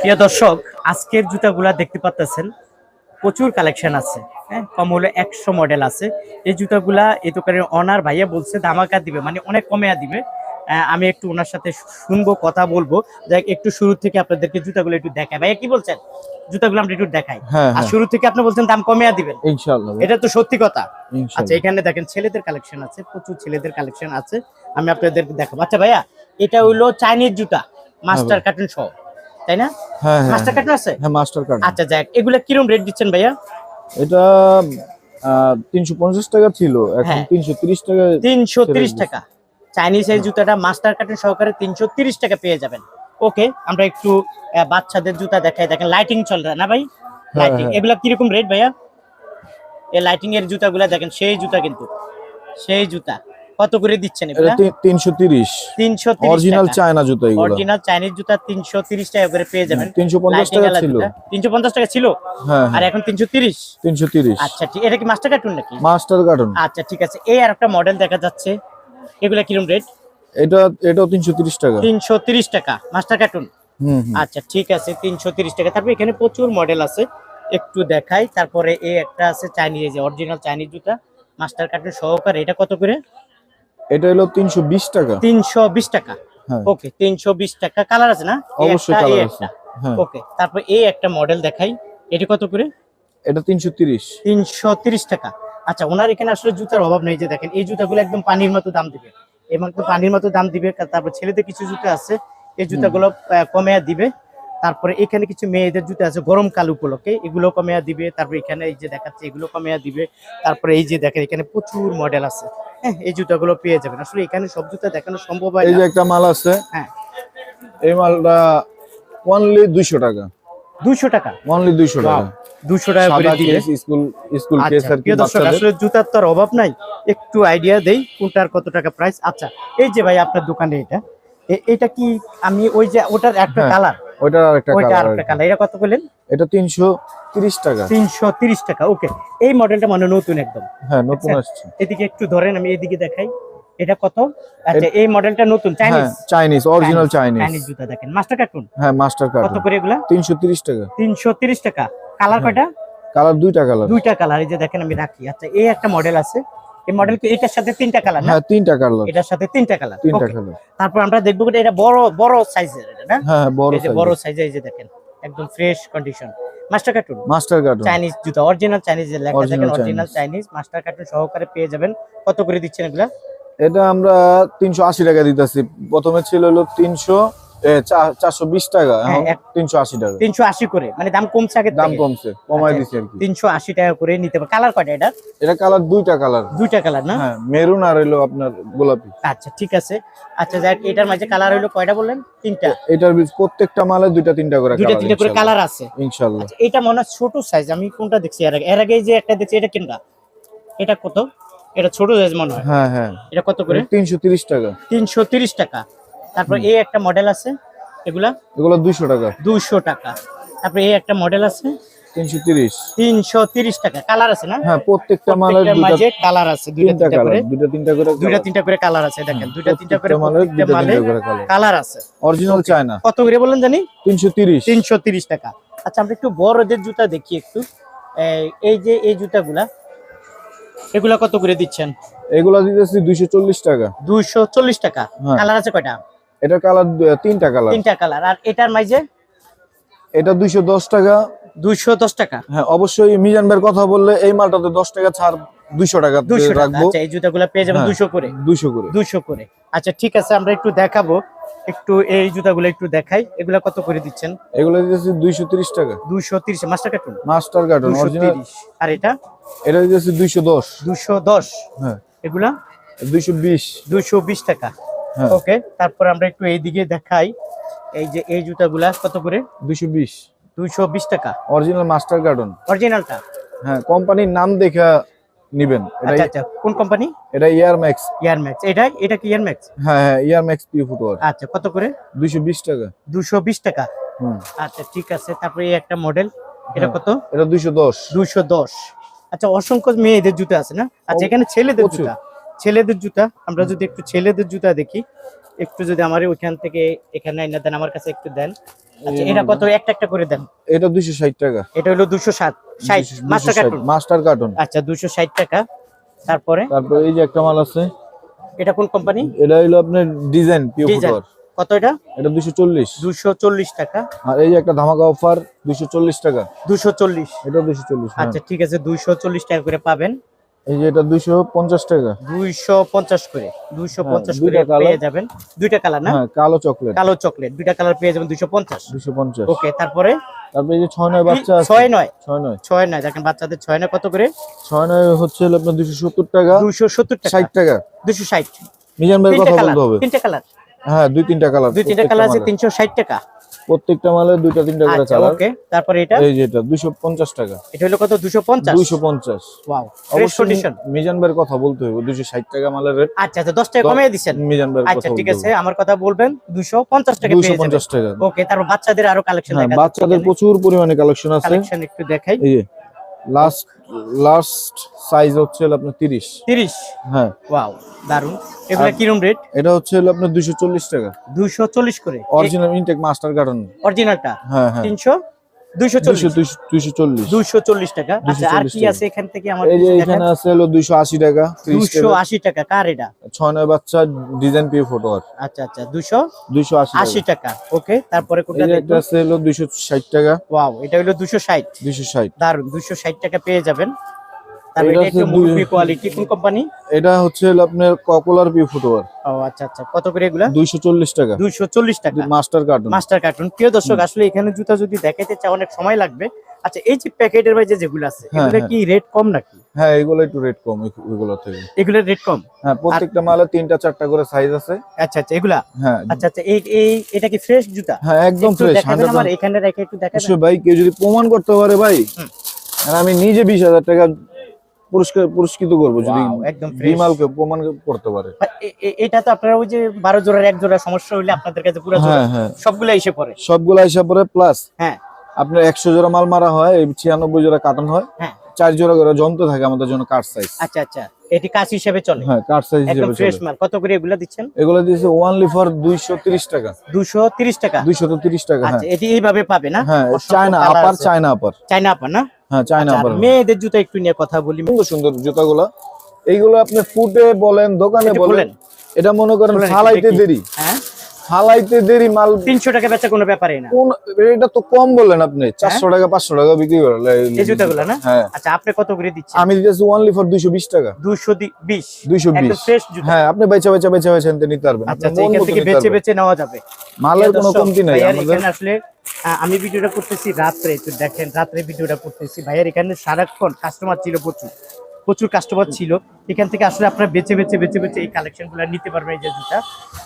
প্রিয় দর্শক আজকের জুতাগুলা দেখতে পাচ্ছেন প্রচুর কালেকশন আছে হ্যাঁ? কম হলে একশো মডেল আছে। এই জুতাগুলা এই দোকানের অনার ভাইয়া বলছে ধামাকা দিবে। মানে অনেক কমে দিবে। আমি একটু ওনার সাথে শুনব কথা বলব। যাই একটু শুরু থেকে আপনাদেরকে জুতাগুলো একটু দেখাই। ভাইয়া কি বলছেন? জুতাগুলো আমরা একটু দেখাই। হ্যাঁ আর হ্যাঁ শুরু থেকে আপনি বলছেন দাম কমে দিবেন। ইনশাআল্লাহ এটা তো সত্যি কথা। আচ্ছা এখানে দেখেন ছেলেদের কালেকশন আছে প্রচুর ছেলেদের কালেকশন আছে। আমি আপনাদেরকে দেখাবো। আচ্ছা ভাইয়া এটা হইল চাইনিজ জুতা মাস্টার কার্টুন সহ তাই না? হ্যাঁ হ্যাঁ মাস্টার কার্টুন আছে? হ্যাঁ মাস্টার কার্ড আচ্ছা যাক এগুলা কিরম রেট দিচ্ছেন ভাইয়া? এটা তিনশো পঞ্চাশ টাকা ছিল এখন হ্যাঁ। তিনশো তিরিশ টাকা তিনশো তিরিশ। টাকা। চাইনিজ এই জুতাটা মাস্টার কার্টুন সহকারে তিনশো তিরিশ টাকা পেয়ে যাবেন। ওকে আমরা একটু বাচ্চাদের জুতা দেখাই। দেখেন লাইটিং চল না ভাই? লাইটিং হ্যাঁ। এগুলা কীরকম রেট ভাইয়া? এই লাইটিং এর জুতাগুলা দেখেন সেই জুতা কিন্তু। সেই জুতা। কত করে দিচ্ছেন এটা এগুলা? তিনশো তিরিশ। তিনশো অরিজিনাল চায়না জুতো এগুলো। অরিজিনাল চাইনিজ জুতা তিনশো তিরিশ টাকা করে পেয়ে যাবেন। তিনশো পঞ্চাশ টাকা ছিল। তিনশো পঞ্চাশ টাকা ছিল? হ্যাঁ আর এখন তিনশো তিরিশ? তিনশো তিরিশ। আচ্ছা ঠিক। এটা কি মাস্টার কার্টুন নাকি? মাস্টার কার্টুন আচ্ছা ঠিক আছে। এই আর একটা মডেল দেখা যাচ্ছে। এগুলা কিরম রেট এটা এটাও তিনশো তিরিশ টাকা। তিনশো তিরিশ টাকা। Master carton. আচ্ছা ঠিক আছে। তিনশো তিরিশ টাকা। তারপরে এখানে প্রচুর মডেল আছে। একটু দেখাই। তারপরে এই একটা আছে চাইনিজ অরিজিনাল চাইনিজ জুতা। মাস্টার কার্টুন সহকারে। এটা কত করে? এটা হলো তিনশো বিশ টাকা। তিনশো বিশ টাকা। হ্যাঁ। ওকে তিনশো বিশ টাকা। কালার আছে না? অবশ্যই কালার আছে। হ্যাঁ। ওকে তারপর এই একটা মডেল দেখাই। এটা কত করে? এটা তিনশো তিরিশ। তিনশো তিরিশ টাকা। আচ্ছা ওনার এখানে আসলে জুতার অভাব নেই যে দেখেন এই জুতাগুলো একদম পানির মতো দাম দিবে। এবং পানির মতো দাম দিবে তারপর ছেলেদের কিছু জুতা আছে এই জুতাগুলো কমে দিবে। তারপরে এখানে কিছু মেয়েদের জুতো আছে গরমকাল উপলক্ষে এগুলো কমে দিবে। তারপর এখানে এই যে দেখাচ্ছে এগুলো কমে দিবে। তারপরে এই যে দেখেন এখানে প্রচুর মডেল আছে। হ্যাঁ এই জুতাগুলো পেয়ে যাবেন। আসলে এখানে সব জুতা দেখানো সম্ভব হয় এই যে একটা মাল আছে হ্যাঁ। এই মালটা অনলি দুইশো টাকা। দুশো টাকা? অনলি দুইশো টাকা। দুশো টাকা করে সাদা স্কুল স্কুল কেস আচ্ছা আর কি দর্শক আসলে জুতার তো অভাব নাই। একটু আইডিয়া দেই কোনটার কত টাকা প্রাইস আচ্ছা এই যে ভাই আপনার দোকানে এটা এটা কি আমি ওই যে ওটার একটা হ্যাঁ, কালার ওইটার আরেকটা ওইটা আর কালার এটা কত বললেন? এটা তিনশো তিরিশ টাকা। তিনশো তিরিশ টাকা ওকে। এই মডেলটা মানে নতুন একদম। হ্যাঁ নতুন আচ্ছা। আসছে। এদিকে একটু ধরেন আমি এদিকে দেখাই। এটা কত? আচ্ছা এই মডেলটা নতুন Chinese Chinese original Chinese Chinese জুতা দেখেন। মাস্টার কার্টুন হ্যাঁ মাস্টার কত করে এগুলা? তিনশো তিরিশ টাকা। তিনশো তিরিশ টাকা। কালার হ্যাঁ। কয়টা? কালার দুইটা কালার দুইটা কালার এই যে দেখেন আমি রাখি। আচ্ছা এই একটা মডেল আছে। এই মডেল কি এটার সাথে তিনটা কালার হ্যাঁ তিনটা কালার এটার সাথে তিনটা কালার তিনটা কালার তারপর আমরা দেখব কি এটা বড় বড় সাইজের এটা না? হ্যাঁ হ্যাঁ, বড় যে বড় সাইজে এই যে দেখেন একদম fresh condition master carton master card Chinese জুতা অরিজিনাল চাইনিজ লেখা দেখেন অরিজিনাল চাইনিজ মাস্টার কার্টুন সহকারে পেয়ে যাবেন। কত করে দিচ্ছেন এগুলা? এটা আমরা তিনশো আশি টাকা দিতেছি। প্রথমে ছিল হলো তিনশো চারশো বিশ টাকা হ্যাঁ, তিনশো আশি টাকা। তিনশো আশি করে মানে দাম কমছে আগে দাম কমছে কমাই আচ্ছা। আর তিনশো আশি টাকা করে নিতে পারে। কালার কয়টা এটা? এটা কালার দুইটা কালার। দুইটা কালার না? হ্যাঁ মেরুন আর হলো আপনার গোলাপি। আচ্ছা ঠিক আছে। আচ্ছা যাক এটার মাঝে কালার হইল কয়টা বললেন? তিনটা। এটার প্রত্যেকটা মালে দুইটা তিনটা করে দুইটা তিনটা করে কালার আছে। ইনশাল্লাহ। আচ্ছা এটা মনে হয় ছোট সাইজ আমি কোনটা দেখছি এর আগে? এর আগে যে একটা দেখছি এটা কোনটা এটা কত? এটা ছোট সাইজ মনে হয়। হ্যাঁ হ্যাঁ। এটা কত করে? তিনশো তিরিশ টাকা। তিনশো তিরিশ টাকা। তারপর এই একটা মডেল আছে এগুলা এগুলো দুইশো টাকা। দুইশো টাকা। তারপরে এই একটা মডেল আছে তিনশো তিরিশ। তিনশো তিরিশ টাকা। কালার আছে না? হ্যাঁ প্রত্যেকটা মালের মাঝে কালার আছে দুইটা তিনটা তিনটা করে। দুইটা তিনটা করে দুইটা তিনটা করে কালার আছে দেখেন। দুইটা তিনটা করে প্রত্যেকটা মালের প্রত্যেকটা দুইটা মালে কালার কালার আছে। অরিজিনাল চায়না কত করে জানি? তিনশো তিরিশ। তিনশো তিরিশ টাকা। আচ্ছা আমরা একটু বড়দের জুতা দেখি একটু। এই- যে এই জুতাগুলা এগুলা কত করে দিচ্ছেন? এগুলা দিতেছি দুইশো চল্লিশ টাকা। দুইশো চল্লিশ টাকা। হ্যাঁ। কালার আছে কয়টা? এটা কালার তিনটা কালার। তিনটা কালার। আর এটার মাঝে এটা দুইশো দশ টাকা। দুইশো দশ টাকা। হ্যাঁ অবশ্যই মিজান ভাইয়ের কথা বললে এই মালটাতে দশ টাকা ছাড় দুইশো টাকা দুইশো টাকা। রাখব। আচ্ছা এই জুতাগুলা পেয়ে যাবেন হ্যাঁ। দুইশো করে। দুইশো করে। দুইশো করে। আচ্ছা ঠিক আছে আমরা একটু দেখাবো। একটু এই জুতাগুলো একটু দেখাই। এগুলা কত করে দিচ্ছেন? এগুলো দিতেছি দুইশো তিরিশ টাকা। দুইশো তিরিশ। Master carton? Master carton original আর এটা? এটা দিতেছি দুইশো দশ। দুইশো দশ। হ্যাঁ। এগুলা? দুইশো বিশ। দুইশো বিশ টাকা। হ্যাঁ ওকে তারপর আমরা একটু এইদিকে দেখাই। এই যে এই জুতাগুলা কত করে? দুইশো বিশ। দুইশো বিশ টাকা। অরিজিনাল মাস্টার কার্টুন অরিজিনালটা হ্যাঁ কোম্পানির নাম দেখা নিবেন। এটা আচ্ছা আচ্ছা কোন কোম্পানি এটা ইয়ার ম্যাক্স ইয়ার ম্যাক্স এটা এটা কি ইয়ারম্যাক্স হ্যাঁ হ্যাঁ ইয়ার ম্যাক্স পিউ ফুটওয়ার আচ্ছা কত করে? দুইশো বিশ টাকা। দুশো বিশ টাকা। হুম। আচ্ছা ঠিক আছে তারপরে এই একটা মডেল এটা হ্যাঁ। কত? এটা দুইশো দশ। দুশো দশ। আচ্ছা অসংখ্য মেয়েদের জুতা আছে না? আচ্ছা এখানে ছেলেদের। জুতা? ছেলেদের জুতা আমরা যদি একটু ছেলেদের জুতা দেখি একটু যদি আমার ওইখান থেকে এখানে এনে দেন আমার কাছে একটু দেন। আচ্ছা এটা কত? একটা একটা করে দেন। এটা দুইশো ষাট টাকা। এটা হলো দুশো ষাট। ষাট মাস্টার কার্টুন মাস্টার কার্টুন আচ্ছা দুশো ষাট টাকা। তারপরে? তারপর এই যে একটা মাল আছে। এটা কোন কোম্পানি এটা হলো আপনার ডিজাইন পিও ফুটওয়ার কত এটা? এটা দুইশো চল্লিশ। দুশো চল্লিশ টাকা। আর এই যে একটা ধামাকা অফার দুইশো চল্লিশ টাকা। দুশো চল্লিশ। এটা দুইশো চল্লিশ আচ্ছা ঠিক আছে দুইশো চল্লিশ টাকা করে পাবেন। এই যে এটা দুইশো পঞ্চাশ টাকা। দুইশো পঞ্চাশ করে দুইশো পঞ্চাশ করে পেয়ে যাবেন। দুইটা কালার না? হ্যাঁ কালো চকলেট কালো চকলেট দুইটা কালার পেয়ে যাবেন দুইশো পঞ্চাশ। দুইশো পঞ্চাশ। ওকে তারপরে? তারপরে এই যে ছয় নয় বাচ্চা আছে। ছয় নয়? ছয় নয়। ছয় নয় দেখেন বাচ্চাদের ছয় নয় কত করে? ছয় নয় হচ্ছে আপনার দুইশো সত্তর টাকা। দুইশো সত্তর টাকা। ষাট টাকা। দুইশো ষাট। মিজান ভাইয়ের তিনটা কথা বলতে হবে। তিনটা কালার হ্যাঁ দুই তিনটা কালার দুই তিনটা কালার আছে তিনশো ষাট টাকা। প্রত্যেকটা মালে দুইটা তিনটা করে আচ্ছা কালার ওকে। তারপর এটা? এই যে এটা দুইশো পঞ্চাশ টাকা। এটা হলো কত? দুশো পঞ্চাশ? দুইশো পঞ্চাশ। ওয়াও ফ্রেশ কন্ডিশন মিজান ভাইয়ের কথা বলতে দুইশো ষাট টাকা মালের রেট আচ্ছা আচ্ছা দশ টাকা কমিয়ে দিবেন মিজান ভাইয়ের আচ্ছা ঠিক আছে আমার কথা বলবেন দুশো পঞ্চাশ টাকা দুইশো পেয়ে যাবেন। পঞ্চাশ টাকা। ওকে তারপর বাচ্চাদের আরও কালেকশন আছে দেখা বাচ্চাদের প্রচুর পরিমাণে কালেকশন আছে। কালেকশন একটু দেখাই। এই যে লাস্ট লাস্ট সাইজ হচ্ছে আপনার 30 30 হ্যাঁ। ওয়াও দারুণ এগুলা কি রুম রেট এটা হচ্ছে হলো আপনার 240 টাকা। 240 করে। অরিজিনাল ইনটেক মাস্টার গার্ডেন অরিজিনালটা হ্যাঁ হ্যাঁ। 300 টাকা? আচ্ছা আর 240 কি। আছে এখান থেকে আমার এখানে আছে হলো দুইশো আশি টাকা ত্রিশ দুইশো টাকা আশি টাকা কার এটা? ছয় নয় বাচ্চা ডিজাইন পিও ফটোয়ার আচ্ছা আচ্ছা দুইশো দুইশো আশি আশি টাকা ওকে তারপরে কোনটা আছে হলো দুইশো ষাট টাকা। ওয়াও এটা হলো দুশো ষাট। দুইশো ষাট। দারুণ দুশো ষাট টাকা পেয়ে যাবেন। এটা এটা হচ্ছে মুরব্বি কোয়ালিটি কোন কোম্পানি এটা হচ্ছে আপনার ককুলার ও আচ্ছা আচ্ছা। কত করে এগুলা? দুইশো চল্লিশ টাকা। দুইশো চল্লিশ টাকা। মাস্টার কার্টুন মাস্টার কার্টুন প্রিয় দর্শক আসলে এখানে জুতা যদি দেখাইতে চাও অনেক সময় লাগবে। আচ্ছা এই যে প্যাকেটের যেগুলো আছে হ্যাঁ, হ্যাঁ। কি রেট কম নাকি? হ্যাঁ এগুলো একটু রেট কম এগুলো থেকে। এগুলোর রেট কম? হ্যাঁ প্রত্যেকটা মালে তিনটা চারটা করে সাইজ আছে। আচ্ছা আচ্ছা এগুলা? হ্যাঁ। আচ্ছা আচ্ছা এই এই এটা কি ফ্রেশ জুতা? হ্যাঁ একদম ফ্রেশ আমার এখানে রেখে একটু দেখাবেন। ভাই কেউ যদি প্রমাণ করতে পারে ভাই আর আমি নিজে বিশ হাজার টাকা পুরস্কার পুরস্কৃত করব যদি একদম বিমালকে প্রমাণ করতে পারে। এটা তো আপনারা ওই যে বারো জোড়ার এক জোড়া সমস্যা হইলে আপনাদের কাছে পুরো হ্যাঁ হ্যাঁ। সবগুলা এসে পড়ে। সবগুলা এসে পড়ে প্লাস হ্যাঁ। আপনার একশো জোড়া মাল মারা হয় এই ছিয়ানব্বই জোড়া কাটন হয়। হ্যাঁ। চার জোড়া করে যন্ত্র থাকে আমাদের জন্য কাঠ সাইজ আচ্ছা আচ্ছা। এটি কাজ হিসেবে চলে? হ্যাঁ সাইজ হিসেবে ফ্রেশ মাল। কত করে এগুলা দিচ্ছেন? এগুলো দিয়েছে ওয়ানলি ফর দুইশো তিরিশ টাকা। দুশো তিরিশ টাকা? দুইশো তিরিশ টাকা হ্যাঁ। আচ্ছা এটি এইভাবে পাবে না? হ্যাঁ চায়না আপার চায়না আপার চায়না আপা না? হ্যাঁ চায়না আচ্ছা, আপার মেয়েদের জুতা একটু নিয়ে কথা বলি। সুন্দর সুন্দর জুতাগুলো। এইগুলো আপনি ফুটে বলেন দোকানে বলেন এটা মনে করেন ফালাইতে দেরি। হ্যাঁ। ফালাইতে দেরি মাল তিনশো টাকা বেচা কোনো ব্যাপারই না। কোন এটা তো কম বললেন আপনি। চারশো টাকা পাঁচশো টাকা বিক্রি করেন এই জুতাগুলো না? হ্যাঁ। আচ্ছা আপনি কত করে দিচ্ছেন? আমি দিতেছি ওনলি ফর দুইশো বিশ টাকা। দুশো বিশ? দুইশো একদম বিশ। ফ্রেশ জুতা। হ্যাঁ আপনি বেচা বেচা বেচা বেচা নিতে নিতে পারবেন। আচ্ছা এখান থেকে বেচে বেচে নেওয়া যাবে। মালের কোনো কমতি নাই আমাদের। আসলে আমি ভিডিওটা করতেছি রাত্রে দেখেন রাত্রে ভিডিওটা করতেছি। ভাইয়ার এখানে সারাক্ষণ কাস্টমার ছিল প্রচুর। প্রচুর কাস্টমার ছিল। এখান থেকে আসলে আপনারা বেছে বেছে বেছে বেছে এই কালেকশনগুলো নিতে পারবেন এই যে জুতা।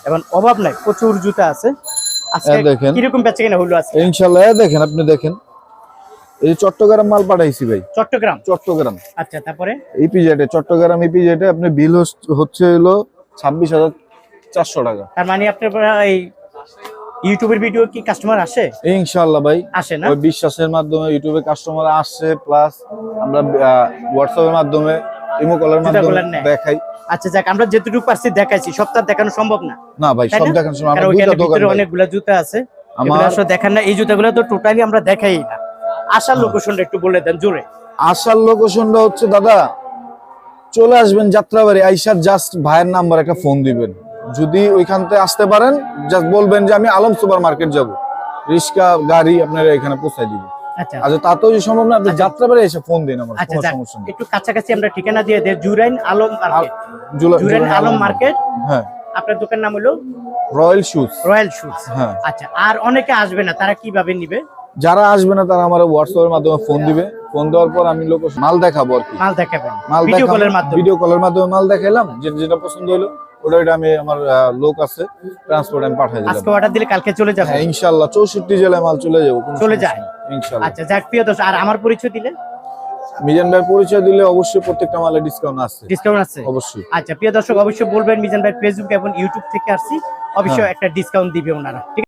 এবং অভাব নাই প্রচুর জুতা আছে। দেখেন। কীরকম বেচে কিনা হলো আজকে? ইনশাল্লাহ দেখেন আপনি দেখেন। এই চট্টগ্রাম মাল পাঠাইছি ভাই। চট্টগ্রাম? চট্টগ্রাম। আচ্ছা তারপরে? ইপিজেটে চট্টগ্রাম ইপিজেটে আপনি বিল হচ্ছে হলো ছাব্বিশ হাজার চারশো টাকা। তার মানে আপনার এই ইউটিউবের ভিডিও কি কাস্টমার আসে? ইনশাআল্লাহ ভাই। আসে না? ওই বিশ্বাসের মাধ্যমে ইউটিউবে কাস্টমার আসছে প্লাস আমরা হোয়াটসঅ্যাপের মাধ্যমে ইমো কলের মাধ্যমে দেখাই। আচ্ছা যাক আমরা যেটুকু পারছি দেখাইছি সবটা দেখানো সম্ভব না। না ভাই সব না? দেখানোর সময় কারণ আমরা দুইটা দোকান। অনেকগুলা জুতা আছে। আমরা আসলে দেখান না এই জুতাগুলো তো টোটালি আমরা দেখাই না। আসার হ্যাঁ। লোকেশনটা একটু বলে দেন জোরে। আসার লোকেশনটা হচ্ছে দাদা চলে আসবেন যাত্রাবাড়ি আইসার জাস্ট ভাইয়ের নাম্বার একটা ফোন দিবেন। যদি ওইখান থেকে আসতে পারেন জাস্ট বলবেন যে আমি আলম সুপার মার্কেট যাব। রিক্সা গাড়ি আপনারা এখানে পৌঁছায় দিবেন। আচ্ছা। আচ্ছা তাতেও সম্ভব না আপনি যাত্রাবাড়ি এসে ফোন দিন আমার আচ্ছা কোনো যাক। সমস্যা নেই। একটু কাছাকাছি আমরা ঠিকানা দিয়ে দেই জুরাইন আলম মার্কেট। জুরাইন আলম মার্কেট। হ্যাঁ। আপনার দোকান নাম হলো? Royal shoes. Royal shoes. হ্যাঁ। আচ্ছা আর অনেকে আসবে না তারা কীভাবে নিবে? যারা আসবে না তারা আমার হোয়াটসঅ্যাপের মাধ্যমে ফোন দিবে। ফোন দেওয়ার পর আমি লোক মাল দেখাবো আর কি। মাল দেখাবেন মাল ভিডিও কলের মাধ্যমে। ভিডিও কলের মাধ্যমে মাল দেখাইলাম যেটা পছন্দ হলো। ওটা ওটা আমি আমার আহ, লোক আছে ট্রান্সপোর্ট আমি পাঠাই দিলাম। আজকে অর্ডার দিলে কালকে চলে যাবে? হ্যাঁ জেলায় মাল চলে যাব চলে যায়। আচ্ছা যাক প্রিয় দর্শক আর আমার পরিচয় দিলে? মিজান ভাই পরিচয় দিলে অবশ্যই প্রত্যেকটা মালে ডিসকাউন্ট আছে। ডিসকাউন্ট আছে? অবশ্যই। আচ্ছা প্রিয় দর্শক অবশ্যই বলবেন মিজান ভাই ফেসবুক এবং ইউটিউব থেকে আসছি। অবশ্যই হ্যাঁ। একটা ডিসকাউন্ট দিবে ওনারা